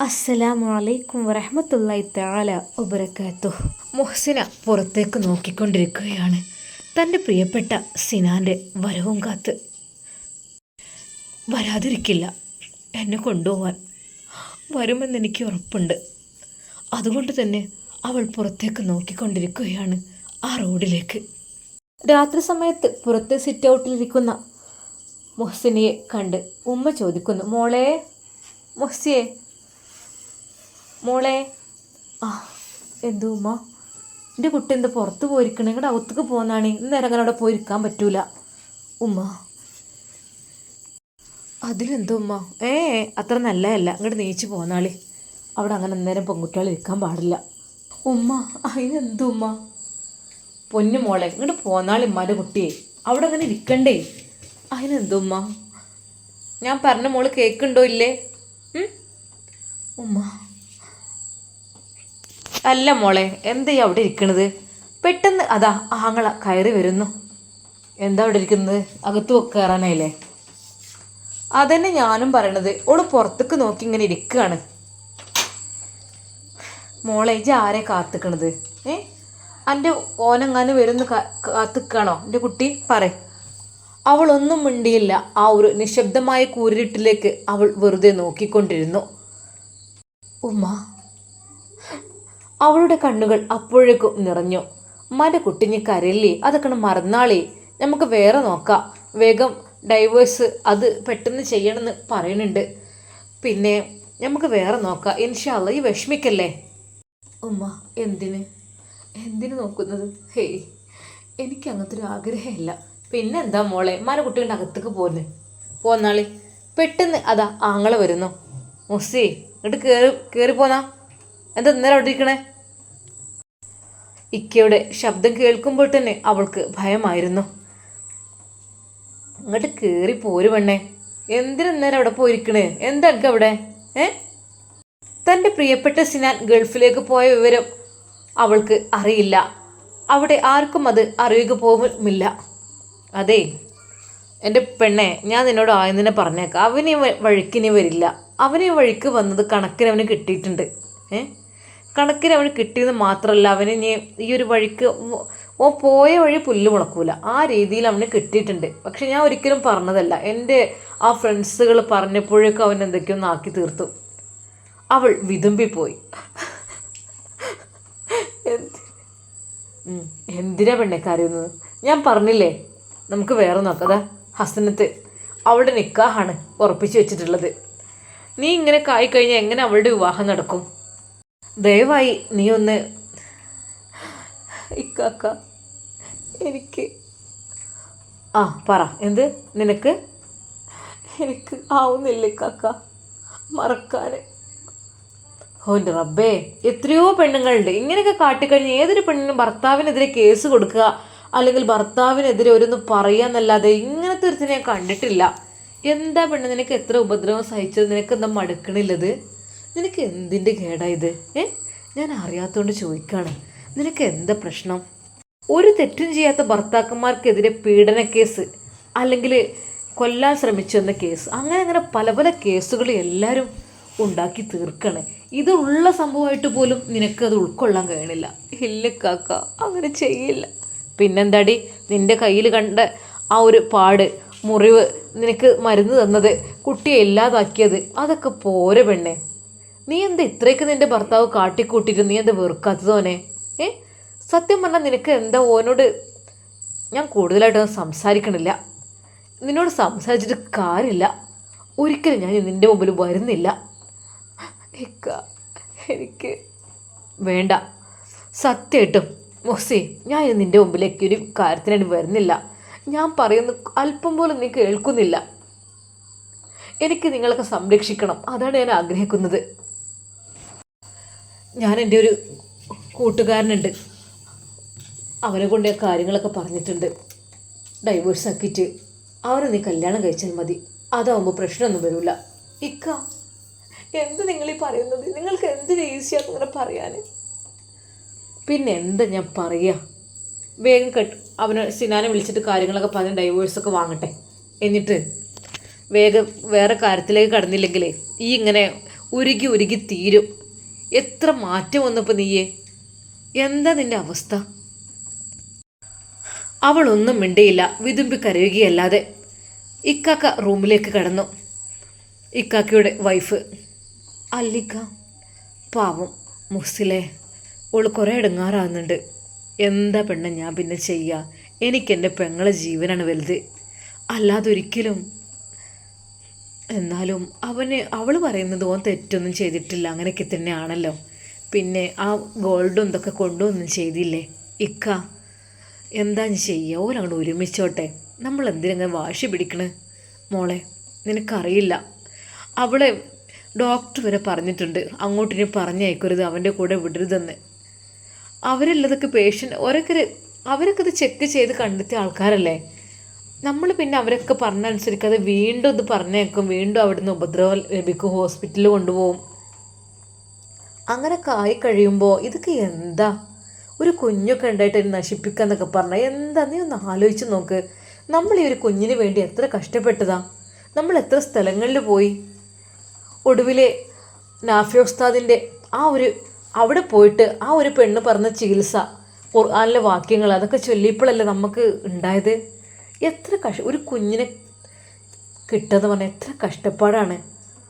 അസ്സലാമു അലൈക്കും വറഹമത്തല്ലായി താല ഒബരക്കാത്തു മൊഹ്സിന പുറത്തേക്ക് നോക്കിക്കൊണ്ടിരിക്കുകയാണ്. തന്റെ പ്രിയപ്പെട്ട സിനാന്റെ വരവും കാത്ത്. വരാതിരിക്കില്ല. എന്നെ കൊണ്ടുപോവാൻ വരുമെന്ന് എനിക്ക് ഉറപ്പുണ്ട്. അതുകൊണ്ട് തന്നെ അവൾ പുറത്തേക്ക് നോക്കിക്കൊണ്ടിരിക്കുകയാണ് ആ റോഡിലേക്ക്. രാത്രി സമയത്ത് പുറത്തെ സിറ്റ് ഔട്ടിലിരിക്കുന്ന മൊഹ്സിനെ കണ്ട് ഉമ്മ ചോദിക്കുന്നു മോളെ മുഹസിയെ മോളെ. ആ എന്തോ ഉമ്മ. എന്റെ കുട്ടി എന്താ പുറത്ത് പോയിരിക്കണേ? ഇങ്ങോട്ട് അകത്തേക്ക് പോകുന്നതാണ് ഇന്നേരം അങ്ങനെ അവിടെ പോയിരിക്കാൻ പറ്റൂല. ഉമ്മ. അതിലെന്തോ ഉമ്മ? ഏ അത്ര നല്ലതല്ല. ഇങ്ങോട്ട് നീച്ച് പോന്നാളി. അവിടെ അങ്ങനെ അന്നേരം പെൺകുട്ടികൾ ഇരിക്കാൻ പാടില്ല. ഉമ്മ അതിനെന്തോ ഉമ്മ? പൊന്നു മോളെ ഇങ്ങോട്ട് പോന്നാളി ഉമ്മാന്റെ കുട്ടിയെ. അവിടെ അങ്ങനെ ഇരിക്കണ്ടേ? അതിനെന്തോ ഉമ്മ? ഞാൻ പറഞ്ഞ മോൾ കേൾക്കുണ്ടോ ഇല്ലേ? ഉമ്മ. അല്ല മോളെ എന്താ അവിടെ ഇരിക്കണത്? പെട്ടെന്ന് അതാ ആങ്ങള കയറി വരുന്നു. എന്താ അവിടെ ഇരിക്കുന്നത്? അകത്ത് കയറാനായില്ലേ? അതന്നെ ഞാനും പറയണത്. ഓൾ പുറത്തേക്ക് നോക്കി ഇങ്ങനെ ഇരിക്കുകയാണ് മോളെ ഇജ് ആരെ കാത്തിക്കണത്? ഏ? എന്റെ ഓനെങ്ങാനും വരുന്ന കാത്തിക്കാണോ? എന്റെ കുട്ടി പറ. അവളൊന്നും മിണ്ടിയില്ല. ആ ഒരു നിശബ്ദമായ കൂരിട്ടിലേക്ക് അവൾ വെറുതെ നോക്കിക്കൊണ്ടിരുന്നു. ഉമ്മ അവളുടെ കണ്ണുകൾ അപ്പോഴേക്കും നിറഞ്ഞു. ഉമ്മാന്റെ കുട്ടിഞ്ഞ് കരയില്ലേ? അതൊക്കെ മറന്നാളേ. നമുക്ക് വേറെ നോക്കാം. വേഗം ഡൈവേഴ്സ് അത് പെട്ടെന്ന് ചെയ്യണമെന്ന് പറയുന്നുണ്ട്. പിന്നെ നമുക്ക് വേറെ നോക്കാം. ഇൻഷാല്ല ഈ വിഷമിക്കല്ലേ? ഉമ്മ എന്തിന്? എന്തിനു നോക്കുന്നത്? ഹേയ് എനിക്ക് അങ്ങനത്തെ ഒരു ആഗ്രഹമില്ല. പിന്നെന്താ മോളെ? മന കുട്ടികളുടെ അകത്തേക്ക് പോന്നെ പോന്നാളി പെട്ടെന്ന് അതാ ആങ്ങളെ വരുന്നു. മുസ്സി ഇങ്ങോട്ട് കയറി കയറി പോന്നാ. എന്താ ഇന്നലെ അവിടെ ഇരിക്കണേ? ഇക്കയുടെ ശബ്ദം കേൾക്കുമ്പോൾ തന്നെ അവൾക്ക് ഭയമായിരുന്നു. അങ്ങോട്ട് കയറി പോരു പെണ്ണേ. എന്തിനാ നേരം അവിടെ പോയിരിക്കണേ? എന്താ എനിക്ക് അവിടെ? ഏ? തന്റെ പ്രിയപ്പെട്ട സിനാൻ ഗൾഫിലേക്ക് പോയ വിവരം അവൾക്ക് അറിയില്ല. അവിടെ ആർക്കും അത് അറിയുക പോകുമില്ല അതെ എന്റെ പെണ്ണെ ഞാൻ നിന്നോട് ആദ്യം തന്നെ പറഞ്ഞേക്കാം. അവന് വഴിക്കിനി വരില്ല. അവന് വഴിക്ക് വന്നത് കണക്കിന് അവന് കിട്ടിയിട്ടുണ്ട്. ഏ? കണക്കിന് അവന് കിട്ടിയെന്ന് മാത്രമല്ല അവന് ഇനി ഈ ഒരു വഴിക്ക് ഓ- പോയ വഴി പുല്ല് മുളക്കൂല. ആ രീതിയിൽ അവന് കിട്ടിയിട്ടുണ്ട്. പക്ഷെ ഞാൻ ഒരിക്കലും പറഞ്ഞതല്ല. എന്റെ ആ ഫ്രണ്ട്സുകൾ പറഞ്ഞപ്പോഴേക്കും അവൻ എന്തൊക്കെയോ ഒന്ന് ആക്കി തീർത്തു. അവൾ വിതുമ്പിപ്പോയി. എന്തിനാ പെണ്ണെ കരയുന്നത്? ഞാൻ പറഞ്ഞില്ലേ? നമുക്ക് വേറെ നോക്കതാ ഹസനത്ത്. അവളുടെ നിക്കാഹാണ് ഉറപ്പിച്ചു വെച്ചിട്ടുള്ളത്. നീ ഇങ്ങനെ കായി കഴിഞ്ഞാൽ എങ്ങനെ അവളുടെ വിവാഹം നടക്കും? ദയവായി നീ ഒന്ന് ഇക്കാക്ക എനിക്ക് ആ പറ. എന്ത്? നിനക്ക്? എനിക്ക് ആവുന്നില്ല ഇക്കാക്ക. മറക്കാൻ ഓന്റെ റബ്ബേ. എത്രയോ പെണ്ണുങ്ങളുണ്ട്. ഇങ്ങനെയൊക്കെ കാട്ടിക്കഴിഞ്ഞ് ഏതൊരു പെണ്ണിനും ഭർത്താവിനെതിരെ കേസ് കൊടുക്കുക അല്ലെങ്കിൽ ഭർത്താവിനെതിരെ ഒരൊന്ന് പറയാന്നല്ലാതെ ഇങ്ങനത്തെ ഒരുത്തിനെ ഞാൻ കണ്ടിട്ടില്ല. എന്താ പെണ്ണ്? നിനക്ക് എത്ര ഉപദ്രവം സഹിച്ചത്? നിനക്ക് എന്താ മടുക്കണില്ലത്? നിനക്ക് എന്തിന്റെ കേടായത് ഏ? ഞാൻ അറിയാത്തതുകൊണ്ട് ചോദിക്കാണ്. നിനക്ക് എന്താ പ്രശ്നം? ഒരു തെറ്റും ചെയ്യാത്ത ഭർത്താക്കന്മാർക്കെതിരെ പീഡന കേസ് അല്ലെങ്കിൽ കൊല്ലാൻ ശ്രമിച്ചു എന്ന കേസ് അങ്ങനെ അങ്ങനെ പല പല കേസുകൾ എല്ലാവരും ഉണ്ടാക്കി തീർക്കണേ. ഇതുള്ള സംഭവമായിട്ട് പോലും നിനക്കത് ഉൾക്കൊള്ളാൻ കഴിയണില്ല. ഇല്ല കാക്ക അങ്ങനെ ചെയ്യില്ല. പിന്നെന്താടി? നിന്റെ കയ്യിൽ കണ്ട ആ ഒരു പാട് മുറിവ് നിനക്ക് മരുന്ന് തന്നത് കുട്ടിയെ ഇല്ലാതാക്കിയത് അതൊക്കെ പോരെ പെണ്ണേ. നീ എന്താ ഇത്രയൊക്കെ നിന്റെ ഭർത്താവ് കാട്ടിക്കൂട്ടിയിട്ട് നീ എന്താ വെറുക്കാത്തതോനെ ഏ? സത്യം പറഞ്ഞാൽ നിനക്ക് എന്താ ഓനോട് ഞാൻ കൂടുതലായിട്ടൊന്നും സംസാരിക്കണില്ല. നിന്നോട് സംസാരിച്ചിട്ട് കാര്യമില്ല. ഒരിക്കലും ഞാൻ നിന്റെ മുമ്പിൽ വരുന്നില്ല. എനിക്ക് വേണ്ട. സത്യമായിട്ടും മൊസി ഞാൻ ഇനി നിന്റെ മുമ്പിലേക്ക് ഒരു കാര്യത്തിനായിട്ട് വരുന്നില്ല. ഞാൻ പറയുന്ന അല്പം പോലും നീ കേൾക്കുന്നില്ല. എനിക്ക് നിങ്ങളൊക്കെ സംരക്ഷിക്കണം. അതാണ് ഞാൻ ആഗ്രഹിക്കുന്നത്. ഞാൻ എന്റെ ഒരു കൂട്ടുകാരനുണ്ട്. അവനെ കൊണ്ട് കാര്യങ്ങളൊക്കെ പറഞ്ഞിട്ടുണ്ട്. ഡൈവേഴ്സ് ആക്കിയിട്ട്. അവനെ നീ കല്യാണം കഴിച്ചാൽ മതി. അതാവുമ്പോൾ പ്രശ്നമൊന്നും വരില്ല ഇക്ക എന്ത് നിങ്ങൾ ഈ പറയുന്നത്? നിങ്ങൾക്ക് എന്ത് ഈസിയാണ് ഇങ്ങനെ പറയാൻ പിന്നെ എന്താ ഞാൻ പറയുക വേഗം കെട്ട്. അവനെ സിനാനെ വിളിച്ചിട്ട് കാര്യങ്ങളൊക്കെ പറഞ്ഞ് ഡൈവേഴ്സൊക്കെ വാങ്ങട്ടെ. എന്നിട്ട് വേഗം വേറെ കാര്യത്തിലേക്ക് കടന്നില്ലെങ്കിൽ ഈ ഇങ്ങനെ ഉരുകി ഉരുകി തീരും. എത്ര മാറ്റം വന്നപ്പോൾ നീയേ? എന്താ നിന്റെ അവസ്ഥ? അവളൊന്നും മിണ്ടിയില്ല വിതുമ്പി കരയുകയല്ലാതെ. ഇക്കാക്ക റൂമിലേക്ക് കടന്നു. ഇക്കാക്കയുടെ വൈഫ് അല്ലിക്ക പാവം മുസിലെ ഓൾ കുറേ ഇടങ്ങാറാകുന്നുണ്ട്. എന്താ പെണ്ണ ഞാൻ പിന്നെ ചെയ്യുക എനിക്കെന്റെ പെങ്ങളെ ജീവനാണ് വലുത്. അല്ലാതെ ഒരിക്കലും എന്നാലും അവന് അവൾ പറയുന്നത് ഓൻ തെറ്റൊന്നും ചെയ്തിട്ടില്ല അങ്ങനെയൊക്കെ തന്നെയാണല്ലോ. പിന്നെ ആ ഗോൾഡും ഇതൊക്കെ കൊണ്ടുവന്നും ചെയ്തില്ലേ? ഇക്ക എന്താ ചെയ്യുക ഓരങ്ങോട്ട് ഒരുമിച്ചോട്ടെ. നമ്മൾ എന്തിനങ്ങനെ വാശി പിടിക്കണ്? മോളെ നിനക്കറിയില്ല. അവളെ ഡോക്ടർ വരെ പറഞ്ഞിട്ടുണ്ട്. അങ്ങോട്ട് ഇനി പറഞ്ഞയക്കരുത് അവന്റെ കൂടെ വിടരുതെന്ന്. അവരെല്ലതൊക്കെ പേഷ്യന്റ് ഓരോക്കെ അവരൊക്കെ ഇത് ചെക്ക് ചെയ്ത് കണ്ടെത്തിയ ആൾക്കാരല്ലേ? നമ്മൾ പിന്നെ അവരൊക്കെ പറഞ്ഞനുസരിക്കാതെ വീണ്ടും ഇത് പറഞ്ഞേക്കും. വീണ്ടും അവിടുന്ന് ഉപദ്രവം ലഭിക്കും. ഹോസ്പിറ്റലിൽ കൊണ്ടുപോകും. അങ്ങനെയൊക്കെ ആയി കഴിയുമ്പോൾ ഇതൊക്കെ എന്താ? ഒരു കുഞ്ഞൊക്കെ ഉണ്ടായിട്ട് അതിനെ നശിപ്പിക്കുക എന്നൊക്കെ പറഞ്ഞാൽ എന്താ? നീ ഒന്ന് ആലോചിച്ച് നോക്ക്. നമ്മൾ ഈ ഒരു കുഞ്ഞിന് വേണ്ടി എത്ര കഷ്ടപ്പെട്ടതാ? നമ്മൾ എത്ര സ്ഥലങ്ങളിൽ പോയി? ഒടുവിലെ നാഫി ഉസ്താദിന്റെ ആ ഒരു അവിടെ പോയിട്ട് ആ ഒരു പെണ്ണ് പറഞ്ഞ ചികിത്സ ഖുർആാനിലെ വാക്യങ്ങൾ അതൊക്കെ ചൊല്ലിയപ്പോഴല്ലേ നമുക്ക് ഉണ്ടായത്? എത്ര കഷ്ട ഒരു കുഞ്ഞിനെ കിട്ടുക പറഞ്ഞാൽ എത്ര കഷ്ടപ്പാടാണ്.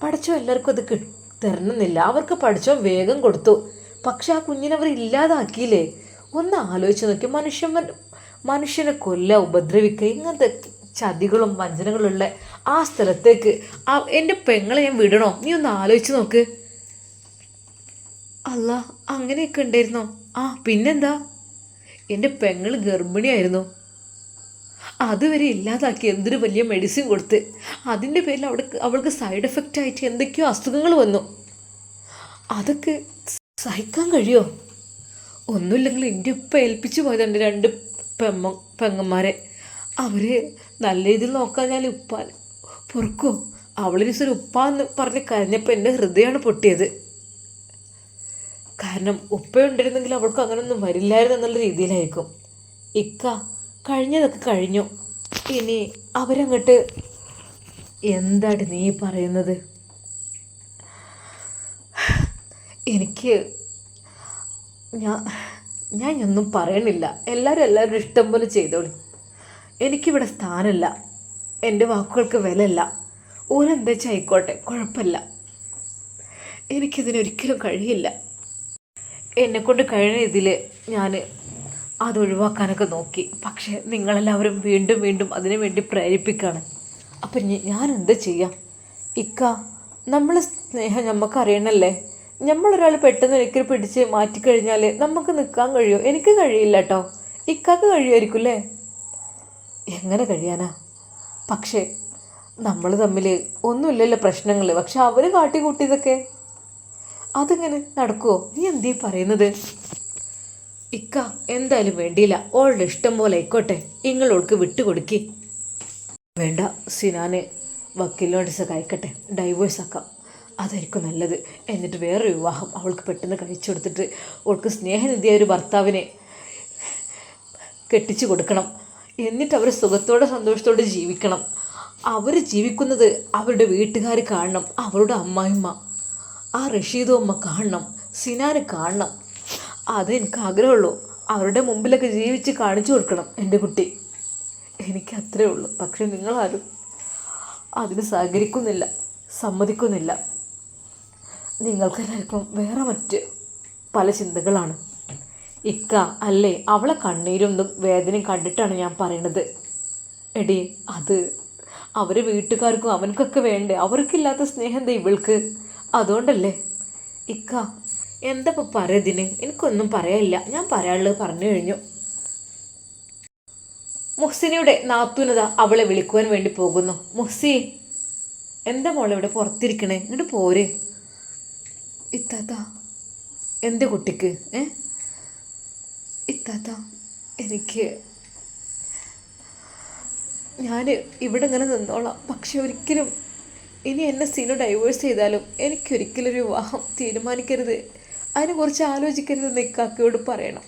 പഠിച്ചോ എല്ലാവർക്കും അത് തരണമെന്നില്ല. അവർക്ക് പഠിച്ചോ വേഗം കൊടുത്തു. പക്ഷെ ആ കുഞ്ഞിനെ അവർ ഇല്ലാതാക്കിയില്ലേ? ഒന്ന് ആലോചിച്ച് നോക്കി. മനുഷ്യൻ മനുഷ്യനെ കൊല്ല ഉപദ്രവിക്കുക ഇങ്ങനത്തെ ചതികളും വഞ്ചനകളുള്ള ആ സ്ഥലത്തേക്ക്. ആ എന്റെ പെങ്ങളെ ഞാൻ വിടണോ? നീ ഒന്ന് ആലോചിച്ച് നോക്ക്. അല്ല അങ്ങനെയൊക്കെ ഉണ്ടായിരുന്നോ? ആ പിന്നെന്താ? എന്റെ പെങ്ങൾ ഗർഭിണിയായിരുന്നു. അതുവരെ ഇല്ലാതാക്കി എന്തൊരു വലിയ മെഡിസിൻ കൊടുത്ത്. അതിന്റെ പേരിൽ അവൾക്ക് അവൾക്ക് സൈഡ് എഫക്റ്റ് ആയിട്ട് എന്തൊക്കെയോ അസുഖങ്ങൾ വന്നു. അതൊക്കെ സഹിക്കാൻ കഴിയോ? ഒന്നുമില്ലെങ്കിൽ എന്റെ ഉപ്പ ഏൽപ്പിച്ചു പോയതുണ്ട് രണ്ട് പെമ്മ പെങ്ങന്മാരെ. അവർ നല്ല രീതിയിൽ നോക്കാൻ ഞാൻ ഉപ്പാൻ പൊറുക്കോ? അവളൊരു ദിവസം ഉപ്പ എന്ന് പറഞ്ഞ് കരഞ്ഞപ്പോൾ എന്റെ ഹൃദയമാണ് പൊട്ടിയത്. കാരണം ഉപ്പ ഉണ്ടായിരുന്നെങ്കിൽ അവൾക്ക് അങ്ങനൊന്നും വരില്ലായിരുന്നു എന്നുള്ള രീതിയിലായിരിക്കും. ഇക്ക കഴിഞ്ഞതൊക്കെ കഴിഞ്ഞു. ഇനി അവരങ്ങോട്ട് എന്താണ് നീ പറയുന്നത്? എനിക്ക് ഞാൻ ഞാൻ ഒന്നും പറയണില്ല. എല്ലാവരും എല്ലാവരും ഇഷ്ടം പോലെ ചെയ്തോളി. എനിക്കിവിടെ സ്ഥാനമില്ല. എന്റെ വാക്കുകൾക്ക് വിലയില്ല. ഓരെന്താ ആയിക്കോട്ടെ കുഴപ്പമില്ല. എനിക്കിതിനൊരിക്കലും കഴിയില്ല. എന്നെക്കൊണ്ട് കഴിയുന്ന ഇതിൽ ഞാൻ അത് ഒഴിവാക്കാനൊക്കെ നോക്കി. പക്ഷേ നിങ്ങളെല്ലാവരും വീണ്ടും വീണ്ടും അതിനു വേണ്ടി പ്രേരിപ്പിക്കുകയാണ്. അപ്പം ഞാൻ എന്ത് ചെയ്യാം? ഇക്ക നമ്മൾ സ്നേഹം നമുക്കറിയണല്ലേ നമ്മളൊരാൾ പെട്ടെന്ന് എനിക്ക് പിടിച്ച് മാറ്റിക്കഴിഞ്ഞാൽ നമുക്ക് നിൽക്കാൻ കഴിയുമോ എനിക്ക് കഴിയില്ല കേട്ടോ ഇക്കാക്ക് കഴിയുമായിരിക്കും അല്ലേ എങ്ങനെ കഴിയാനാ? പക്ഷേ നമ്മൾ തമ്മിൽ ഒന്നുമില്ലല്ലോ പ്രശ്നങ്ങൾ പക്ഷെ അവർ കാട്ടിക്കൂട്ടിയതൊക്കെ. അതിങ്ങനെ നടക്കുമോ നീ എന്തീ പറയുന്നത്? ഇക്ക എന്തായാലും വേണ്ടിയില്ല. ഓളുടെ ഇഷ്ടം പോലെ ആയിക്കോട്ടെ. ഇങ്ങളോൾക്ക് വിട്ടുകൊടുക്കി. വേണ്ട സിനാനെ വക്കീലിനോട് അയക്കട്ടെ ഡൈവേഴ്സ് ആക്കാം. അതായിരിക്കും നല്ലത്. എന്നിട്ട് വേറെ വിവാഹം അവൾക്ക് പെട്ടെന്ന് കഴിച്ചു കൊടുത്തിട്ട് അവൾക്ക് സ്നേഹനിധിയായ ഒരു ഭർത്താവിനെ കെട്ടിച്ചു കൊടുക്കണം. എന്നിട്ട് അവർ സുഖത്തോടെ സന്തോഷത്തോടെ ജീവിക്കണം. അവർ ജീവിക്കുന്നത് അവരുടെ വീട്ടുകാർ കാണണം. അവരുടെ അമ്മായിമ്മ. ആ റഷീദോ അമ്മ കാണണം. സിനാന് കാണണം. അത് എനിക്ക് ആഗ്രഹമുള്ളൂ അവരുടെ മുമ്പിലൊക്കെ ജീവിച്ച് കാണിച്ചു കൊടുക്കണം എന്റെ കുട്ടി. എനിക്ക് അത്രേ ഉള്ളൂ. പക്ഷെ നിങ്ങളാരും അതിന് സഹകരിക്കുന്നില്ല സമ്മതിക്കുന്നില്ല. നിങ്ങൾക്കെല്ലാവർക്കും വേറെ മറ്റ് പല ചിന്തകളാണ്. ഇക്ക അല്ലേ? അവളെ കണ്ണീരൊന്നും വേദനയും കണ്ടിട്ടാണ് ഞാൻ പറയണത്. എടി അത് അവരെ വീട്ടുകാർക്കും അവനക്കൊക്കെ വേണ്ടേ? അവർക്കില്ലാത്ത സ്നേഹം എന്താ ഇവൾക്ക്? അതുകൊണ്ടല്ലേ? ഇക്ക എന്താ ഇപ്പം പറയതിന് എനിക്കൊന്നും പറയാനില്ല. ഞാൻ പറയാനുള്ളത് പറഞ്ഞു കഴിഞ്ഞു. മുഹ്സിനിയുടെ നാത്തൂനത അവളെ വിളിക്കുവാൻ വേണ്ടി പോകുന്നു. മുഹ്സി എന്താ മോളെ ഇവിടെ പുറത്തിരിക്കണേ? ഇങ്ങോട്ട് പോരെ. ഇത്താത്ത എന്റെ കുട്ടിക്ക്? ഏ? ഇത്താത്ത എനിക്ക് ഞാൻ ഇവിടെ ഇങ്ങനെ നിന്നോളാം. പക്ഷെ ഒരിക്കലും ഇനി എന്നെ സീനു ഡൈവേഴ്സ് ചെയ്താലും എനിക്കൊരിക്കലും ഒരു വിവാഹം തീരുമാനിക്കരുത്. അതിനെക്കുറിച്ച് ആലോചിക്കരുതെന്ന് ഇക്കാക്കയോട് പറയണം.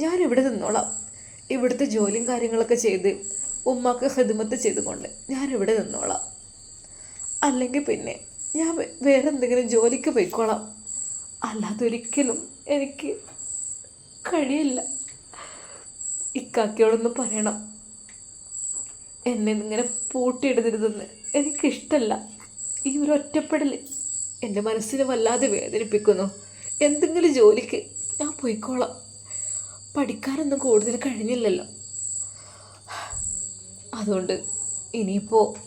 ഞാൻ ഇവിടെ നിന്നോളാം. ഇവിടുത്തെ ജോലിയും കാര്യങ്ങളൊക്കെ ചെയ്ത് ഉമ്മാക്ക് ഹെതുമത്ത് ചെയ്തുകൊണ്ട് ഞാൻ ഇവിടെ നിന്നോളാം. അല്ലെങ്കിൽ പിന്നെ ഞാൻ വേറെ എന്തെങ്കിലും ജോലിക്ക് പോയിക്കോളാം. അല്ലാതെ ഒരിക്കലും എനിക്ക് കഴിയില്ല. ഇക്കാക്കയോടൊന്ന് പറയണം. എന്നെ ഇങ്ങനെ പൂട്ടിയിടരുതെന്ന് എനിക്കിഷ്ടമല്ല ഈ ഒരു ഒറ്റപ്പെടൽ എന്റെ മനസ്സിനെ വല്ലാതെ വേദനിപ്പിക്കുന്നു. എന്തെങ്കിലും ജോലിക്ക് ഞാൻ പോയിക്കോളാം. പഠിക്കാനൊന്നും കൂടുതൽ കഴിഞ്ഞില്ലല്ലോ. അതുകൊണ്ട് ഇനിയിപ്പോൾ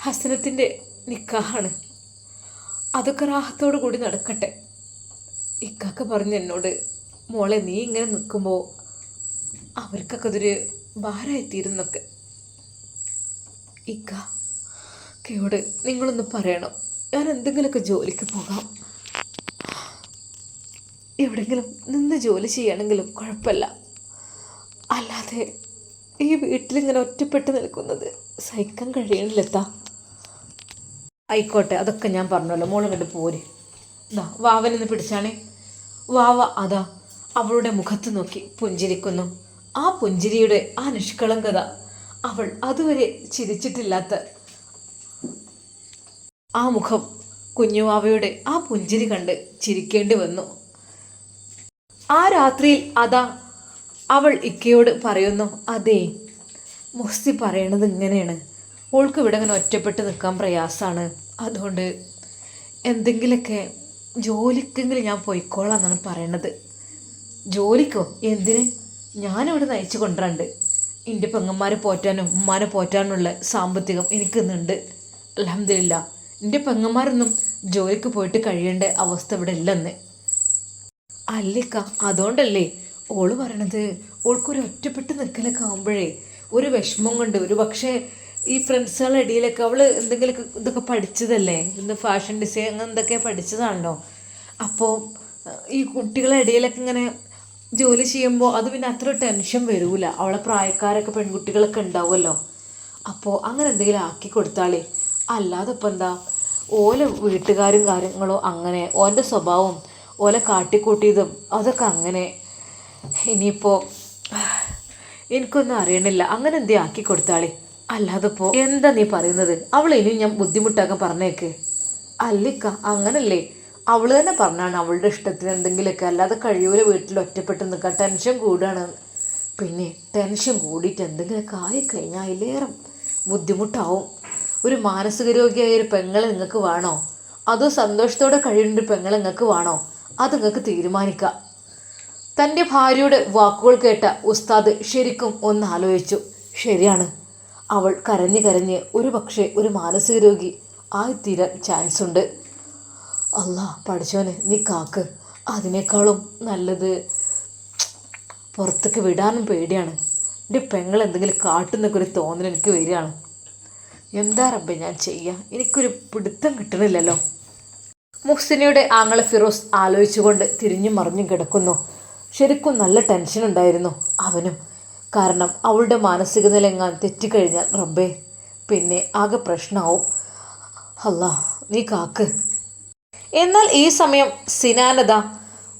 ഹസനത്തിന്റെ നിക്കാഹാണ്. അതൊക്കെ റാഹത്തോടു കൂടി നടക്കട്ടെ. ഇക്കാക്ക പറഞ്ഞു എന്നോട് മോളെ നീ ഇങ്ങനെ നിൽക്കുമ്പോൾ അവർക്കൊക്കെ അതൊരു ഭാരമായിത്തീരുന്നൊക്കെ ഇക്ക നിങ്ങളൊന്ന് പറയണം. ഞാൻ എന്തെങ്കിലുമൊക്കെ ജോലിക്ക് പോകാം. എവിടെങ്കിലും നിന്ന് ജോലി ചെയ്യണമെങ്കിലും കുഴപ്പമില്ല. അല്ലാതെ ഈ വീട്ടിലിങ്ങനെ ഒറ്റപ്പെട്ട് നിൽക്കുന്നത് സഹിക്കാൻ കഴിയണില്ലെത്താ ആയിക്കോട്ടെ അതൊക്കെ ഞാൻ പറഞ്ഞല്ലോ. മോളെ കണ്ട് പോര്. ഇതാ വാവനെന്ന് പിടിച്ചാണേ. വാവ അതാ അവളുടെ മുഖത്ത് നോക്കി പുഞ്ചിരിക്കുന്നു. ആ പുഞ്ചിരിയുടെ ആ നിഷ്കളങ്കത അവൾ അതുവരെ ചിരിച്ചിട്ടില്ലാത്ത ആ മുഖം കുഞ്ഞുവാവയുടെ ആ പുഞ്ചിരി കണ്ട് ചിരിക്കേണ്ടി വന്നു. ആ രാത്രിയിൽ അതാ അവൾ ഇക്കയോട് പറയുന്നു അതെ മുസ്തി പറയണത് ഇങ്ങനെയാണ്. ഓൾക്ക് ഇവിടെ ഇങ്ങനെ ഒറ്റപ്പെട്ട് നിൽക്കാൻ പ്രയാസമാണ്. അതുകൊണ്ട് എന്തെങ്കിലുമൊക്കെ ജോലിക്കെങ്കിലും ഞാൻ പോയിക്കോളാം എന്നാണ് പറയണത്. ജോലിക്കോ? എന്തിന്? ഞാനിവിടെ നയിച്ചു കൊണ്ടുവരണ്ട് എന്റെ പെങ്ങന്മാരെ പോറ്റാനും ഉമ്മാനെ പോറ്റാനുള്ള സാമ്പത്തികം എനിക്കിന്നുണ്ട് അലഹമില്ല എന്റെ പെങ്ങന്മാരൊന്നും ജോലിക്ക് പോയിട്ട് കഴിയേണ്ട അവസ്ഥ ഇവിടെ ഇല്ലെന്ന്. അല്ലിക്ക അതുകൊണ്ടല്ലേ ഓൾ പറയണത്? ഓൾക്കൊരു ഒറ്റപ്പെട്ട് നിൽക്കലൊക്കെ ആകുമ്പോഴേ ഒരു വിഷമം കൊണ്ട് ഒരു പക്ഷേ ഈ ഫ്രണ്ട്സുകളുടെ ഇടയിലൊക്കെ അവൾ എന്തെങ്കിലുമൊക്കെ ഇതൊക്കെ പഠിച്ചതല്ലേ? ഇന്ന് ഫാഷൻ ഡിസൈൻ അങ്ങനെ എന്തൊക്കെ പഠിച്ചതാണല്ലോ? അപ്പോൾ ഈ കുട്ടികളുടെ ഇടയിലൊക്കെ ഇങ്ങനെ ജോലി ചെയ്യുമ്പോൾ അത് പിന്നെ അത്ര ടെൻഷൻ വരൂല. അവളെ പ്രായക്കാരൊക്കെ പെൺകുട്ടികളൊക്കെ ഉണ്ടാവുമല്ലോ. അപ്പോൾ അങ്ങനെ എന്തെങ്കിലും ആക്കി കൊടുത്താളേ അല്ലാതെ ഇപ്പം എന്താ? ഓല വീട്ടുകാരും കാര്യങ്ങളോ അങ്ങനെ ഓന്റെ സ്വഭാവം ഓലെ കാട്ടിക്കൂട്ടിയതും അതൊക്കെ അങ്ങനെ. ഇനിയിപ്പോൾ എനിക്കൊന്നും അറിയണില്ല. അങ്ങനെ എന്തേ ആക്കി കൊടുത്താളി? അല്ലാതെ ഇപ്പോൾ എന്താ നീ പറയുന്നത്? അവൾ ഇനിയും ഞാൻ ബുദ്ധിമുട്ടാക്കാൻ പറഞ്ഞേക്ക്. അല്ലിക്ക അങ്ങനല്ലേ. അവൾ തന്നെ പറഞ്ഞാണ് അവളുടെ ഇഷ്ടത്തിന് എന്തെങ്കിലുമൊക്കെ. അല്ലാതെ കഴിയൂല വീട്ടിൽ ഒറ്റപ്പെട്ട് നിൽക്കുക ടെൻഷൻ കൂടുകയാണ് പിന്നെ ടെൻഷൻ കൂടിയിട്ട് എന്തെങ്കിലുമൊക്കെ ആയിക്കഴിഞ്ഞാൽ അതിലേറെ ബുദ്ധിമുട്ടാവും. ഒരു മാനസിക രോഗിയായ ഒരു പെങ്ങളെ നിങ്ങൾക്ക് വേണോ? അതോ സന്തോഷത്തോടെ കഴിയുന്ന ഒരു പെങ്ങളെ നിങ്ങൾക്ക് വേണോ? അത് നിങ്ങൾക്ക് തീരുമാനിക്കാം തന്റെ ഭാര്യയുടെ വാക്കുകൾ കേട്ട ഉസ്താദ് ശരിക്കും ഒന്ന് ആലോചിച്ചു ശരിയാണ്. അവൾ കരഞ്ഞ് കരഞ്ഞ് ഒരു പക്ഷേ ഒരു മാനസിക രോഗി ആയിത്തീരാൻ ചാൻസ് ഉണ്ട്. അല്ലാ പഠിച്ചോനെ നീ കാക്ക്. അതിനേക്കാളും നല്ലത് പുറത്തേക്ക് വിടാനും പേടിയാണ്. എന്റെ പെങ്ങൾ എന്തെങ്കിലും കാട്ടുന്നൊക്കെ ഒരു തോന്നൽ എനിക്ക് വരികയാണ്. എന്താ റബ്ബെ ഞാൻ ചെയ്യുക എനിക്കൊരു പിടുത്തം കിട്ടണില്ലല്ലോ. മുഹ്സിനയുടെ ആങ്ങളെ ഫിറോസ് ആലോചിച്ചുകൊണ്ട് തിരിഞ്ഞും മറിഞ്ഞും കിടക്കുന്നു. ശരിക്കും നല്ല ടെൻഷൻ ഉണ്ടായിരുന്നു അവനും. കാരണം അവളുടെ മാനസിക നില എങ്ങാൻ തെറ്റിക്കഴിഞ്ഞാൽ റബ്ബേ പിന്നെ ആകെ പ്രശ്നമാവും. അല്ല നീ കാക്ക്. എന്നാൽ ഈ സമയം സിനാനത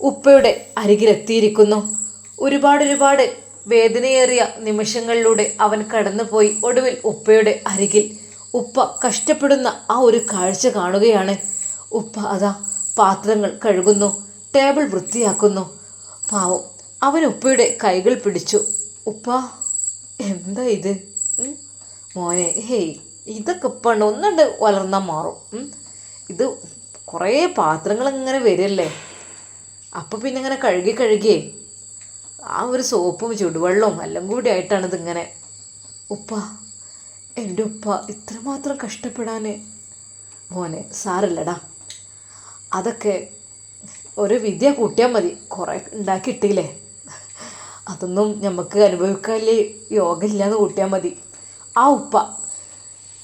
ഉപ്പയുടെ അരികിലെത്തിയിരിക്കുന്നു. ഒരുപാട് ഒരുപാട് വേദനയേറിയ നിമിഷങ്ങളിലൂടെ അവൻ കടന്നുപോയി ഒടുവിൽ ഉപ്പയുടെ അരികിൽ. ഉപ്പ കഷ്ടപ്പെടുന്ന ആ ഒരു കാഴ്ച കാണുകയാണ്. ഉപ്പ അതാ പാത്രങ്ങൾ കഴുകുന്നു ടേബിൾ വൃത്തിയാക്കുന്നു. പാവം അവൻ ഉപ്പയുടെ കൈകൾ പിടിച്ചു. ഉപ്പ എന്താ ഇത്? മോനെ ഹേയ് ഇതൊക്കെ പണ്ട് ഒന്നുണ്ട് വളർന്നാൽ മാറും. ഇത് കുറേ പാത്രങ്ങൾ ഇങ്ങനെ വരില്ലേ? അപ്പം പിന്നെ ഇങ്ങനെ കഴുകി കഴുകിയേ ആ ഒരു സോപ്പും ചുടുവെള്ളവും എല്ലാം കൂടി ആയിട്ടാണ് ഇതിങ്ങനെ. ഉപ്പ എന്റെ ഉപ്പ ഇത്രമാത്രം കഷ്ടപ്പെടാൻ മോനെ സാരല്ലടാ. അതൊക്കെ ഒരു വിദ്യ കൂട്ടിയാൽ മതി. കുറേ ഉണ്ടാക്കിയിട്ടില്ലേ അതൊന്നും നമുക്ക് അനുഭവിക്കാല്ലേ യോഗ ഇല്ലാന്ന് കൂട്ടിയാൽ മതി. ആ ഉപ്പ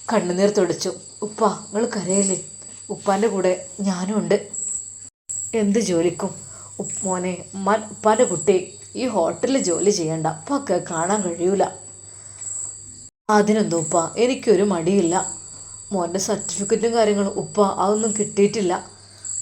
കണ്ണുനീർ തുടച്ചു. ഉപ്പ നിങ്ങൾ കരയല്ലേ? ഉപ്പാന്റെ കൂടെ ഞാനും ഉണ്ട്. എന്ത് ജോലിക്കും? ഉപ്പോനെ മോനെ ഉമ്മ ഉപ്പാന്റെ കുട്ടി ഈ ഹോട്ടലിൽ ജോലി ചെയ്യണ്ട. ഉപ്പൊക്കെ കാണാൻ കഴിയൂല. അതിനെന്തോ ഉപ്പ? എനിക്കൊരു മടിയില്ല. മോന്റെ സർട്ടിഫിക്കറ്റും കാര്യങ്ങളും ഉപ്പ അതൊന്നും കിട്ടിയിട്ടില്ല.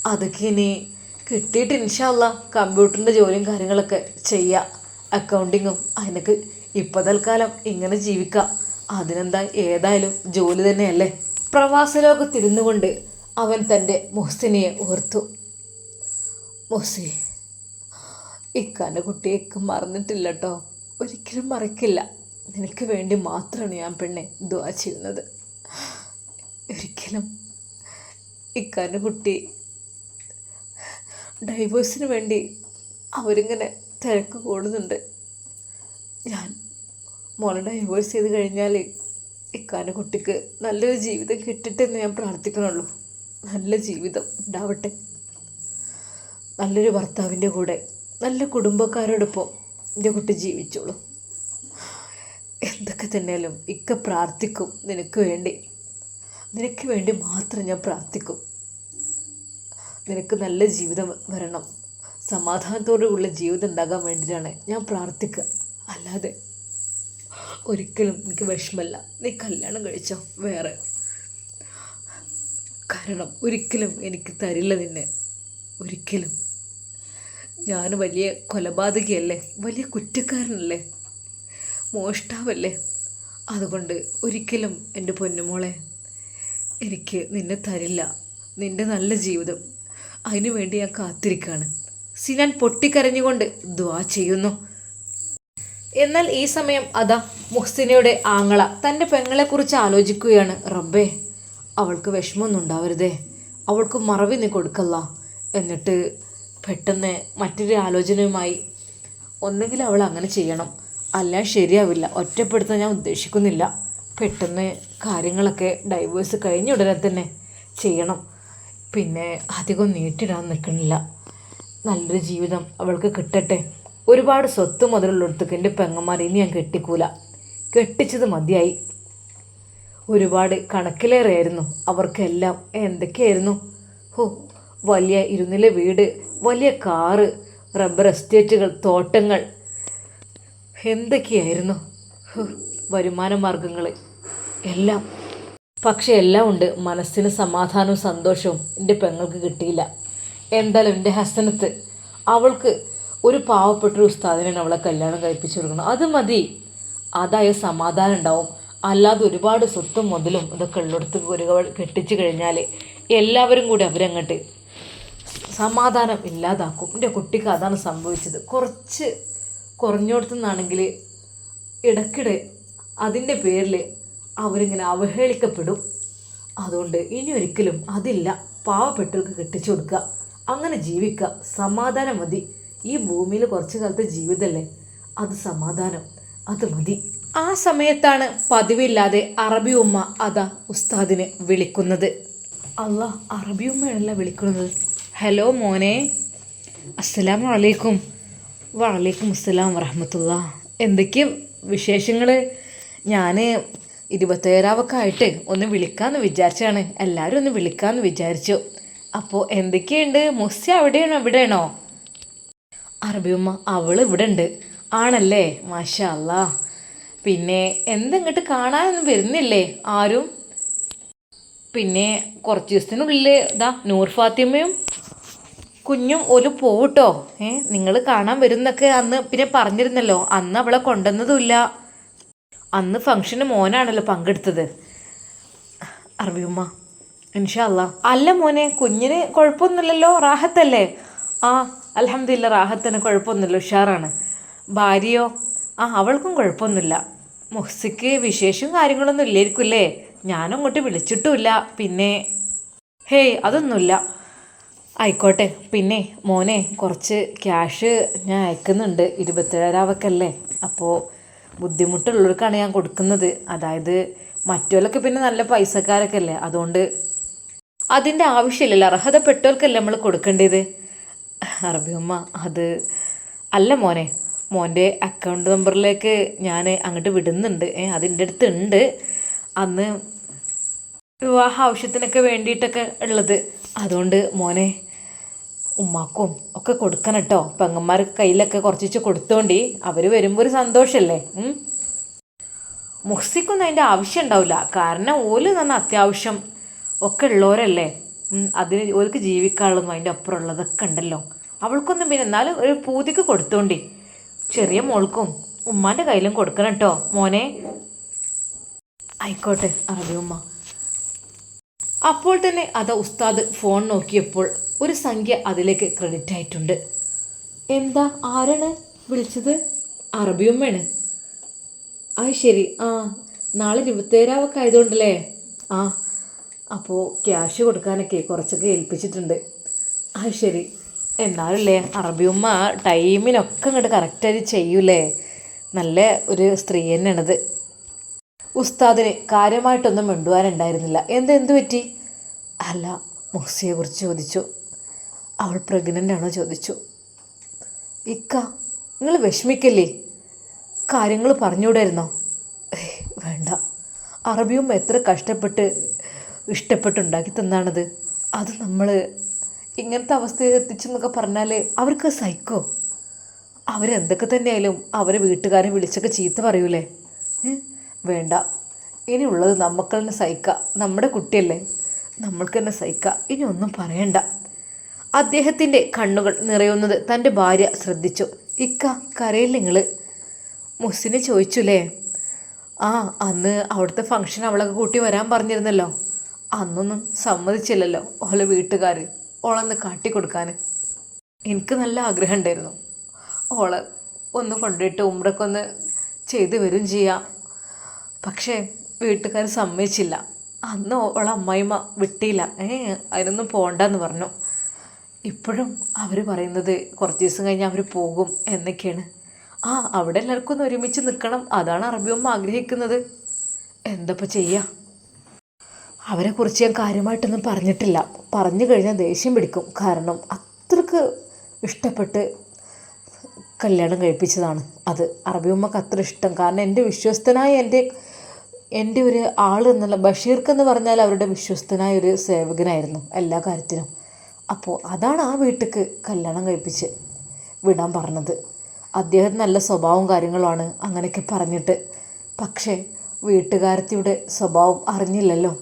അതൊക്കെ ഇനി കിട്ടിയിട്ട് ഇൻഷാല്ല കമ്പ്യൂട്ടറിന്റെ ജോലിയും കാര്യങ്ങളൊക്കെ ചെയ്യാം. അക്കൗണ്ടിങ്ങും അതിനൊക്കെ ഇപ്പോൾ തൽക്കാലം ഇങ്ങനെ ജീവിക്കാം. അതിനെന്താ ഏതായാലും ജോലി തന്നെയല്ലേ? പ്രവാസലോകത്തിരുന്നു കൊണ്ട് അവൻ തന്റെ മുഹ്സിനെ ഓർത്തു. മുഹ്സി ഇക്കാന്റെ കുട്ടിയേക്ക് മറന്നിട്ടില്ല കേട്ടോ ഒരിക്കലും മറക്കില്ല. നിനക്ക് വേണ്ടി മാത്രമാണ് ഞാൻ പെണ്ണെ ദുവാ ചെയ്യുന്നത്. ഒരിക്കലും ഇക്കാന്റെ കുട്ടി ഡൈവേഴ്സിന് വേണ്ടി അവരിങ്ങനെ തിരക്ക് കൂടുന്നുണ്ട്. ഞാൻ മോളെ ഡൈവേഴ്സ് ചെയ്ത് കഴിഞ്ഞാൽ ഇക്കാന്റെ കുട്ടിക്ക് നല്ലൊരു ജീവിതം കിട്ടട്ടെന്ന് ഞാൻ പ്രാർത്ഥിക്കണുള്ളൂ. നല്ല ജീവിതം ഉണ്ടാവട്ടെ. നല്ലൊരു ഭർത്താവിന്റെ കൂടെ നല്ല കുടുംബക്കാരോടൊപ്പം എന്റെ കുട്ടി ജീവിച്ചോളൂ. എന്തൊക്കെ തന്നെയാലും ഇക്ക പ്രാർത്ഥിക്കും നിനക്ക് വേണ്ടി. നിനക്ക് വേണ്ടി മാത്രം ഞാൻ പ്രാർത്ഥിക്കും. നിനക്ക് നല്ല ജീവിതം വരണം. സമാധാനത്തോടുള്ള ജീവിതം ഉണ്ടാകാൻ വേണ്ടിയിട്ടാണ് ഞാൻ പ്രാർത്ഥിക്കുക അല്ലാതെ ഒരിക്കലും എനിക്ക് വിഷമല്ല. നീ കല്യാണം കഴിച്ചോ? വേറെ. കാരണം ഒരിക്കലും എനിക്ക് തരില്ല നിന്നെ. ഒരിക്കലും. ഞാൻ വലിയ കൊലപാതകയല്ലേ? വലിയ കുറ്റക്കാരനല്ലേ? മോഷ്ടാവല്ലേ? അതുകൊണ്ട് ഒരിക്കലും എന്റെ പൊന്നുമോളെ എനിക്ക് നിന്നെ തരില്ല. നിന്റെ നല്ല ജീവിതം അതിനു വേണ്ടി ഞാൻ കാത്തിരിക്കുകയാണ് സിനാൻ പൊട്ടിക്കരഞ്ഞുകൊണ്ട് ദ്വാ ചെയ്യുന്നു. എന്നാൽ ഈ സമയം അതാ മുഹ്സിനയുടെ ആങ്ങള തന്റെ പെങ്ങളെക്കുറിച്ച് ആലോചിക്കുകയാണ്. റബ്ബേ അവൾക്ക് വിഷമമൊന്നും ഉണ്ടാവരുതേ. അവൾക്ക് മറവി നീ കൊടുക്കല്ല. എന്നിട്ട് പെട്ടെന്ന് മറ്റൊരു ആലോചനയുമായി ഒന്നെങ്കിൽ അവൾ അങ്ങനെ ചെയ്യണം. അല്ല ശരിയാവില്ല. ഒറ്റപ്പെടുത്താൻ ഞാൻ ഉദ്ദേശിക്കുന്നില്ല. പെട്ടെന്ന് കാര്യങ്ങളൊക്കെ ഡൈവേഴ്സ് കഴിഞ്ഞ ഉടനെ തന്നെ ചെയ്യണം. പിന്നെ അധികം നീട്ടിടാൻ നിൽക്കണില്ല. നല്ലൊരു ജീവിതം അവൾക്ക് കിട്ടട്ടെ. ഒരുപാട് സ്വത്ത് മുതലുള്ളടത്തേക്ക് എന്റെ പെങ്ങന്മാർ ഇനി ഞാൻ കെട്ടിക്കൂല. കെട്ടിച്ചത് മതിയായി. ഒരുപാട് കണക്കിലേറെയായിരുന്നു അവർക്കെല്ലാം. എന്തൊക്കെയായിരുന്നു? ഹോ വലിയ ഇരുന്നില വീട് വലിയ കാറ് റബ്ബർ എസ്റ്റേറ്റുകൾ തോട്ടങ്ങൾ. എന്തൊക്കെയായിരുന്നു? വരുമാന മാർഗങ്ങൾ എല്ലാം പക്ഷെ എല്ലാം ഉണ്ട്. മനസ്സിന് സമാധാനവും സന്തോഷവും എന്റെ പെങ്ങൾക്ക് കിട്ടിയില്ല. എന്തായാലും എന്റെ ഹസ്തനത്ത് അവൾക്ക് ഒരു പാവപ്പെട്ടൊരു ഉസ്താദിനാണ് അവളെ കല്യാണം കഴിപ്പിച്ചു കൊടുക്കണം അത് മതി. അതായ സമാധാനം ഉണ്ടാവും. അല്ലാതെ ഒരുപാട് സ്വത്തും മുതലും ഇതൊക്കെ ഉള്ളിടത്ത് ഒരു കെട്ടിച്ചു കഴിഞ്ഞാൽ എല്ലാവരും കൂടി അവരങ്ങോട്ട് സമാധാനം ഇല്ലാതാക്കും. എന്റെ കുട്ടിക്ക് അതാണ് സംഭവിച്ചത്. കുറച്ച് കുറഞ്ഞോടത്തുനിന്നാണെങ്കിൽ ഇടയ്ക്കിടെ അതിന്റെ പേരിൽ അവരിങ്ങനെ അവഹേളിക്കപ്പെടും. അതുകൊണ്ട് ഇനി ഒരിക്കലും അതില്ല. പാവപ്പെട്ടവർക്ക് കെട്ടിച്ചു കൊടുക്കുക. അങ്ങനെ ജീവിക്കുക. സമാധാനം മതി. ഈ ഭൂമിയിൽ കുറച്ച് കാലത്തെ ജീവിതമല്ലേ അത് സമാധാനം. അത് മതി. ആ സമയത്താണ് പതിവില്ലാതെ അറബി ഉമ്മ അതാ ഉസ്താദിനെ വിളിക്കുന്നത്. അല്ല അറബി ഉമ്മയാണല്ല വിളിക്കുന്നത്. ഹലോ മോനെ. അസ്സലാം വലൈക്കും വലൈക്കും അസ്സലാം വറഹമത്തുള്ള. എന്തൊക്കെയും വിശേഷങ്ങൾ ഞാൻ ഇരുപത്തേഴാവൊക്കെ ആയിട്ട് ഒന്ന് വിളിക്കാമെന്ന് വിചാരിച്ചാണ് എല്ലാവരും ഒന്ന് വിളിക്കാമെന്ന് വിചാരിച്ചു. അപ്പോൾ എന്തൊക്കെയുണ്ട്? മുസ്സി അവിടെയാണോ? ഇവിടെയാണോ അറബിയമ്മ അവൾ ഇവിടെ ഉണ്ട് ആണല്ലേ? മാഷാ പിന്നെ എന്തെങ്ങോട്ട് കാണാനൊന്നും വരുന്നില്ലേ ആരും? പിന്നെ കുറച്ച് ദിവസത്തിനുള്ളിൽ ഇതാ നൂർ ഫാത്തിമയും കുഞ്ഞും ഒരു പോവട്ടോ. ഏ നിങ്ങൾ കാണാൻ വരുന്നൊക്കെ അന്ന് പിന്നെ പറഞ്ഞിരുന്നല്ലോ. അന്ന് അവളെ കൊണ്ടുവന്നതുമില്ല അന്ന് ഫംഗ്ഷന് മോനാണല്ലോ പങ്കെടുത്തത്. അറബിയുമ്മ ഇൻഷല്ല അല്ല. മോനെ കുഞ്ഞിന് കുഴപ്പമൊന്നുമില്ലല്ലോ റാഹത്തല്ലേ? ആ അലഹമില്ല റാഹത്തിന് കുഴപ്പമൊന്നുമില്ല ഉഷാറാണ്. ഭാര്യയോ? ആ അവൾക്കും കുഴപ്പമൊന്നുമില്ല മുഹ്സിക്ക് വിശേഷവും കാര്യങ്ങളൊന്നും ഇല്ലായിരിക്കുമല്ലേ? ഞാനും അങ്ങോട്ട് വിളിച്ചിട്ടുമില്ല പിന്നെ. ഹേയ് അതൊന്നുമില്ല. ആയിക്കോട്ടെ പിന്നെ മോനെ കുറച്ച് ക്യാഷ് ഞാൻ അയക്കുന്നുണ്ട് ഇരുപത്തേഴാവക്കല്ലേ അപ്പോൾ ബുദ്ധിമുട്ടുള്ളവർക്കാണ് ഞാൻ കൊടുക്കുന്നത്. അതായത് മറ്റവരൊക്കെ പിന്നെ നല്ല പൈസക്കാരൊക്കെ അല്ലേ അതുകൊണ്ട് അതിന്റെ ആവശ്യമില്ലല്ലോ. അർഹതപ്പെട്ടവർക്കല്ലേ നമ്മൾ കൊടുക്കേണ്ടത്? അറബിയമ്മ അത് അല്ല മോനെ. മോന്റെ അക്കൗണ്ട് നമ്പറിലേക്ക് ഞാൻ അങ്ങോട്ട് വിടുന്നുണ്ട്. ഏ അതിന്റെ അടുത്ത് ഉണ്ട് അന്ന് വിവാഹ ആവശ്യത്തിനൊക്കെ വേണ്ടിയിട്ടൊക്കെ ഉള്ളത്. അതുകൊണ്ട് മോനെ ഉമ്മാക്കും ഒക്കെ കൊടുക്കണം കേട്ടോ പെങ്ങന്മാർക്ക് കയ്യിലൊക്കെ കുറച്ചിച്ച് കൊടുത്തോണ്ടി അവർ വരുമ്പോൾ ഒരു സന്തോഷമല്ലേ. മുഹ്സിക്കൊന്നും അതിന്റെ ആവശ്യം ഉണ്ടാവില്ല. കാരണം ഓൽ നന്ന അത്യാവശ്യം ഒക്കെ ഉള്ളവരല്ലേ? അതിന് ഓർക്ക് ജീവിക്കാനുള്ളതും അതിന്റെ അപ്പുറം ഉള്ളതൊക്കെ ഉണ്ടല്ലോ. അവൾക്കൊന്നും പിന്നെ എന്നാലും ഒരു പൂതിക്ക് കൊടുത്തോണ്ടി. ചെറിയ മോൾക്കും ഉമ്മാന്റെ കയ്യിലും കൊടുക്കണം കേട്ടോ മോനെ. ആയിക്കോട്ടെ അറബി ഉമ്മ. അപ്പോൾ തന്നെ അതാ ഉസ്താദ് ഫോൺ നോക്കിയപ്പോൾ ഒരു സംഖ്യ അതിലേക്ക് ക്രെഡിറ്റ് ആയിട്ടുണ്ട്. എന്താ? ആരാണ് വിളിച്ചത്? അറബിയമ്മയാണ്. ആ ശരി. ആ നാളെ ഇരുപത്തേഴാവൊക്കെ ആയതുകൊണ്ടല്ലേ? ആ അപ്പോൾ ക്യാഷ് കൊടുക്കാനൊക്കെ കുറച്ചൊക്കെ ഏൽപ്പിച്ചിട്ടുണ്ട്. ആ ശരി. എന്നാലല്ലേ അറബിയുമ്മ ടൈമിനൊക്കെ ഇങ്ങോട്ട് കറക്റ്റായിട്ട് ചെയ്യൂലേ? നല്ല ഒരു സ്ത്രീ തന്നെയാണത്. ഉസ്താദിന് കാര്യമായിട്ടൊന്നും മിണ്ടുവാനുണ്ടായിരുന്നില്ല. എന്ത് എന്ത് പറ്റി? അല്ല മുഹ്സിയെക്കുറിച്ച് ചോദിച്ചു. അവൾ പ്രഗ്നന്റ് ആണോ ചോദിച്ചു. ഇക്ക നിങ്ങൾ വിഷമിക്കല്ലേ? കാര്യങ്ങൾ പറഞ്ഞുകൂടായിരുന്നോ? വേണ്ട. അറബിയും എത്ര കഷ്ടപ്പെട്ട് ഇഷ്ടപ്പെട്ടുണ്ടാക്കി തന്നാണത്. അത് നമ്മൾ ഇങ്ങനത്തെ അവസ്ഥയിൽ എത്തിച്ചെന്നൊക്കെ പറഞ്ഞാൽ അവർക്ക് സഹിക്കോ അവരെന്തൊക്കെ തന്നെയായാലും അവരെ വീട്ടുകാരെ വിളിച്ചൊക്കെ ചീത്ത പറയൂലേ? വേണ്ട. ഇനിയുള്ളത് നമുക്ക് തന്നെ സഹിക്കാം നമ്മുടെ കുട്ടിയല്ലേ. നമ്മൾക്ക് തന്നെ സഹിക്കാം ഇനി ഒന്നും പറയണ്ട. അദ്ദേഹത്തിന്റെ കണ്ണുകൾ നിറയുന്നത് തന്റെ ഭാര്യ ശ്രദ്ധിച്ചു. ഇക്ക കരയിൽ നിങ്ങൾ മുസ്സിനെ ചോദിച്ചുല്ലേ ആ അന്ന് അവിടുത്തെ ഫംഗ്ഷൻ അവളൊക്കെ കൂട്ടി വരാൻ പറഞ്ഞിരുന്നല്ലോ. അന്നൊന്നും സമ്മതിച്ചില്ലല്ലോ ഓളെ വീട്ടുകാർ ഓളൊന്ന് കാട്ടിക്കൊടുക്കാൻ എനിക്ക് നല്ല ആഗ്രഹം ഉണ്ടായിരുന്നു ഓളെ ഒന്ന് കൊണ്ടുപോയിട്ട് ഒന്ന് ചെയ്ത് വരും ചെയ്യാം. പക്ഷേ വീട്ടുകാർ സമ്മതിച്ചില്ല. അന്ന് ഓളെ അമ്മായിമ്മ വിട്ടില്ല. ഏ അതിനൊന്നും പോകണ്ടെന്ന് പറഞ്ഞു. ഇപ്പോഴും അവർ പറയുന്നത് കുറച്ച് ദിവസം കഴിഞ്ഞ് അവർ പോകും എന്നൊക്കെയാണ്. ആ അവിടെ എല്ലാവർക്കും ഒന്ന് ഒരുമിച്ച് നിൽക്കണം. അതാണ് അറബിയമ്മ ആഗ്രഹിക്കുന്നത്. എന്തപ്പോൾ ചെയ്യുക അവരെക്കുറിച്ച് ഞാൻ കാര്യമായിട്ടൊന്നും പറഞ്ഞിട്ടില്ല. പറഞ്ഞു കഴിഞ്ഞാൽ ദേഷ്യം പിടിക്കും. കാരണം അത്രയ്ക്ക് ഇഷ്ടപ്പെട്ട് കല്യാണം കഴിപ്പിച്ചതാണ് അത്. അറബിയമ്മക്ക് അത്ര ഇഷ്ടം. കാരണം എന്റെ വിശ്വസ്തനായ എന്റെ എന്റെ ഒരു ആൾ എന്നുള്ള ബഷീർക്ക് എന്ന് പറഞ്ഞാൽ അവരുടെ വിശ്വസ്തനായ ഒരു സേവകനായിരുന്നു എല്ലാ കാര്യത്തിനും. അപ്പോൾ അതാണ് ആ വീട്ടിക്ക് കല്യാണം കഴിപ്പിച്ച് വിടാൻ പറഞ്ഞത്. അദ്ദേഹം നല്ല സ്വഭാവവും കാര്യങ്ങളുമാണ് അങ്ങനെയൊക്കെ പറഞ്ഞിട്ട്. പക്ഷേ വീട്ടുകാരത്തിയുടെ സ്വഭാവം അറിഞ്ഞില്ലല്ലോ.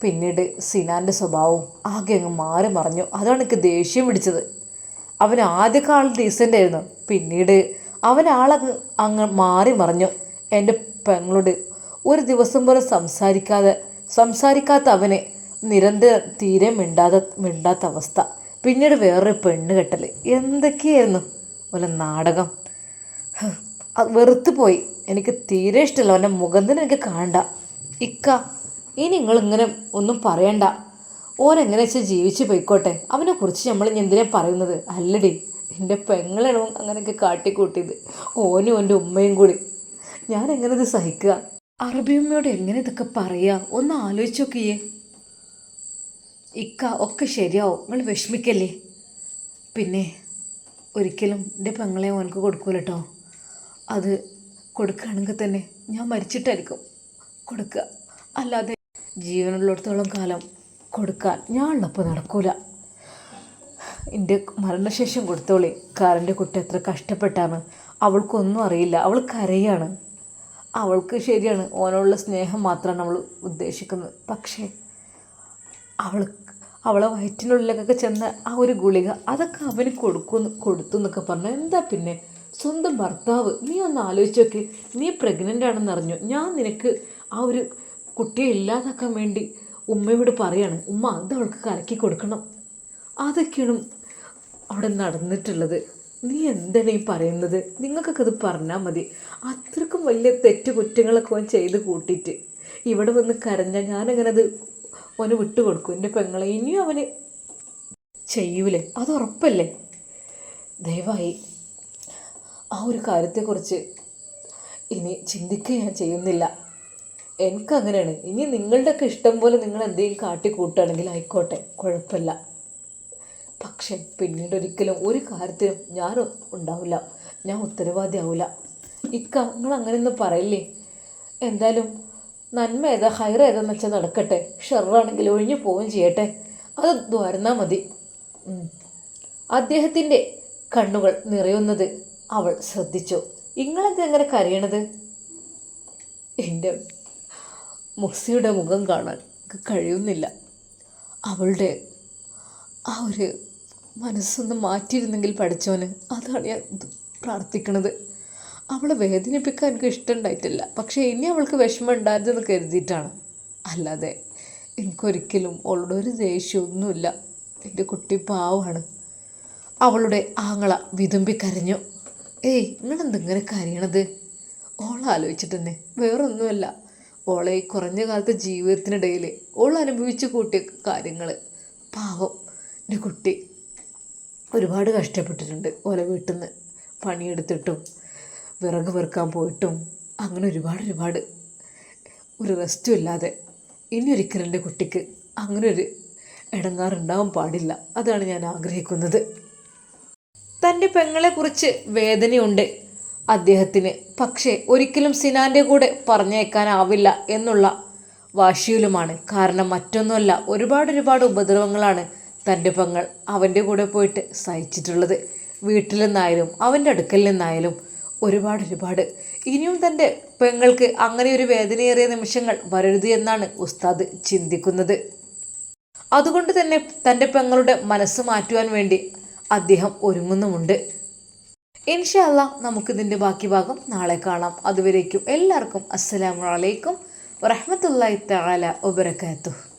പിന്നീട് സിനാന്റെ സ്വഭാവവും ആകെ അങ്ങ് മാറി മറിഞ്ഞു. അതാണ് എനിക്ക് ദേഷ്യം പിടിച്ചത്. അവൻ ആദ്യമൊക്കെ ആൾ ഡീസന്റ് ആയിരുന്നു. പിന്നീട് അവൻ ആളങ്ങ് അങ്ങ് മാറി മറിഞ്ഞു. എന്റെ പെങ്ങളോട് ഒരു ദിവസം പോലും സംസാരിക്കാതെ സംസാരിക്കാത്ത അവനെ നിരന്തരം തീരെ മിണ്ടാതെ മിണ്ടാത്ത അവസ്ഥ. പിന്നീട് വേറൊരു പെണ്ണ് കെട്ടൽ എന്തൊക്കെയായിരുന്നു? ഒരു നാടകം. വെറുത്തു പോയി. എനിക്ക് തീരെ ഇഷ്ടമല്ല അവന്റെ മുഖം തന്നെ എനിക്ക് കാണണ്ട. ഇക്ക ഇനി നിങ്ങളിങ്ങനെ ഒന്നും പറയണ്ട. ഓനെങ്ങനെ വെച്ചാൽ ജീവിച്ച് പോയിക്കോട്ടെ? അവനെക്കുറിച്ച് നമ്മൾ ഇനി എന്തിനാ പറയുന്നത്? അല്ലടി എന്റെ പെങ്ങളാണ് അങ്ങനെയൊക്കെ കാട്ടിക്കൂട്ടിയത്. ഓനും എന്റെ ഉമ്മയും കൂടി. ഞാൻ എങ്ങനെ ഇത് സഹിക്കുക? അറബിയമ്മയോട് എങ്ങനെ ഇതൊക്കെ പറയുക ഒന്ന് ആലോചിച്ചൊക്കെയേ ഇക്ക ഒക്കെ ശരിയാവും. നിങ്ങൾ വിഷമിക്കല്ലേ? പിന്നെ ഒരിക്കലും എന്റെ പെങ്ങളെ ഓനക്ക് കൊടുക്കൂല കേട്ടോ അത് കൊടുക്കുകയാണെങ്കിൽ തന്നെ ഞാൻ മരിച്ചിട്ടായിരിക്കും കൊടുക്കുക അല്ലാതെ ജീവനുള്ളിടത്തോളം കാലം കൊടുക്കാൻ ഞാൻ ഉള്ളപ്പോൾ നടക്കൂല. എന്റെ മരണശേഷം കൊടുത്തോളി. കാറിന്റെ കുട്ടി എത്ര കഷ്ടപ്പെട്ടാണ്. അവൾക്കൊന്നും അറിയില്ല. അവൾ കരയാണ്. അവൾക്ക് ശരിയാണ്. ഓനോടുള്ള സ്നേഹം മാത്രമാണ് നമ്മൾ ഉദ്ദേശിക്കുന്നത്. പക്ഷേ അവൾ അവളെ വയറ്റിനുള്ളിലേക്കൊക്കെ ചെന്ന ആ ഒരു ഗുളിക അതൊക്കെ അവന് കൊടുക്കുന്നു കൊടുത്തു എന്നൊക്കെ പറഞ്ഞു. എന്താ പിന്നെ? സ്വന്തം ഭർത്താവ് നീ ഒന്ന് ആലോചിച്ച് നോക്കി. നീ പ്രഗ്നന്റ് ആണെന്ന് അറിഞ്ഞു? ഞാൻ നിനക്ക് ആ ഒരു കുട്ടിയെ ഇല്ലാതാക്കാൻ വേണ്ടി ഉമ്മയോട് പറയാണ്. ഉമ്മ അത് അവൾക്ക് കലക്കി കൊടുക്കണം. അതൊക്കെയാണ് അവിടെ നടന്നിട്ടുള്ളത്. നീ എന്താണ് ഈ പറയുന്നത്? നിങ്ങൾക്കൊക്കെ അത് പറഞ്ഞാൽ മതി. അത്രക്കും വലിയ തെറ്റ് കുറ്റങ്ങളൊക്കെ ചെയ്ത് കൂട്ടിയിട്ട്. ഇവിടെ വന്ന് കരഞ്ഞ ഞാനങ്ങനെ അത് അവന് വിട്ടുകൊടുക്കും. എന്റെ പെങ്ങളെ ഇനിയും അവന് ചെയ്യൂലേ? അത് ഉറപ്പല്ലേ? ദയവായി ആ ഒരു കാര്യത്തെക്കുറിച്ച് ഇനി ചിന്തിക്കുക ഞാൻ ചെയ്യുന്നില്ല. എനിക്കങ്ങനെയാണ്. ഇനി നിങ്ങളുടെയൊക്കെ ഇഷ്ടം പോലെ നിങ്ങൾ എന്തെങ്കിലും കാട്ടി കൂട്ടുകയാണെങ്കിൽ ആയിക്കോട്ടെ കുഴപ്പമില്ല. പക്ഷെ പിന്നീട് ഒരിക്കലും ഒരു കാര്യത്തിനും ഞാൻ ഉണ്ടാവില്ല. ഞാൻ ഉത്തരവാദിയാവില്ല ഇക്ക നിങ്ങൾ അങ്ങനെയൊന്നും പറയില്ലേ? എന്തായാലും നന്മ ഏതാ ഹൈർ ഏതാന്ന് വെച്ചാൽ നടക്കട്ടെ. ഷെറാണെങ്കിൽ ഒഴിഞ്ഞു പോവുകയും ചെയ്യട്ടെ. അത് ദ്വാരന്നാൽ മതി. അദ്ദേഹത്തിന്റെ കണ്ണുകൾ നിറയുന്നത് അവൾ ശ്രദ്ധിച്ചു. ഇങ്ങളത് എങ്ങനെ കരയണത്? എന്റെ മുസിയുടെ മുഖം കാണാൻ കഴിയുന്നില്ല. അവളുടെ ആ ഒരു മനസ്സൊന്ന് മാറ്റിയിരുന്നെങ്കിൽ പഠിച്ചവന് അതാണ് ഞാൻ പ്രാർത്ഥിക്കണത്. അവളെ വേദനിപ്പിക്കാൻ എനിക്ക് ഇഷ്ടമുണ്ടായിട്ടില്ല. പക്ഷേ ഇനി അവൾക്ക് വിഷമം ഉണ്ടായിരുന്നെന്ന് കരുതിയിട്ടാണ്. അല്ലാതെ എനിക്കൊരിക്കലും അവളുടെ ഒരു ദേഷ്യമൊന്നുമില്ല. എന്റെ കുട്ടി പാവാണ് അവളുടെ ആങ്ങള വിതുമ്പി കരഞ്ഞു. ഏയ് നിങ്ങളെന്തിങ്ങനെ കരയണത്? ഓൾ ആലോചിച്ചിട്ട് തന്നെ വേറൊന്നുമല്ല. ഓളെ ഈ കുറഞ്ഞ കാലത്തെ ജീവിതത്തിനിടയിൽ ഓൾ അനുഭവിച്ചു കൂട്ടിയ കാര്യങ്ങൾ പാവം. എന്റെ കുട്ടി ഒരുപാട് കഷ്ടപ്പെട്ടിട്ടുണ്ട് ഓലെ വീട്ടിൽ നിന്ന് പണിയെടുത്തിട്ടും വിറക് വെറുക്കാൻ പോയിട്ടും അങ്ങനെ ഒരുപാട് ഒരുപാട്. ഒരു റെസ്റ്റും ഇല്ലാതെ ഇനി ഒരിക്കലും എന്റെ കുട്ടിക്ക് അങ്ങനെ ഒരു ഇടങ്ങാറുണ്ടാവാൻ പാടില്ല. അതാണ് ഞാൻ ആഗ്രഹിക്കുന്നത്. തന്റെ പെങ്ങളെക്കുറിച്ച് വേദനയുണ്ട്. അദ്ദേഹത്തിന് പക്ഷേ ഒരിക്കലും സിനാന്റെ കൂടെ പറഞ്ഞേക്കാനാവില്ല എന്നുള്ള വാശിയിലുമാണ്. കാരണം മറ്റൊന്നുമല്ല ഒരുപാട് ഒരുപാട് ഉപദ്രവങ്ങളാണ് തന്റെ പെങ്ങൾ അവന്റെ കൂടെ പോയിട്ട് സഹിച്ചിട്ടുള്ളത്. വീട്ടിൽ നിന്നായാലും അവന്റെ അടുക്കൽ നിന്നായാലും ഒരുപാട് ഒരുപാട്. ഇനിയും തന്റെ പെങ്ങൾക്ക് അങ്ങനെ ഒരു വേദനയേറിയ നിമിഷങ്ങൾ വരരുത് എന്നാണ് ഉസ്താദ് ചിന്തിക്കുന്നത്. അതുകൊണ്ട് തന്നെ തന്റെ പെങ്ങളുടെ മനസ്സ് മാറ്റുവാൻ വേണ്ടി അദ്ദേഹം ഒരുങ്ങുന്നുമുണ്ട്. ഇൻഷല്ല നമുക്കിതിന്റെ ബാക്കി ഭാഗം നാളെ കാണാം. അതുവരേക്കും എല്ലാവർക്കും അസ്സലാമു അലൈക്കും വറഹമത്തല്ലാ തആല വബറകാതുഹു.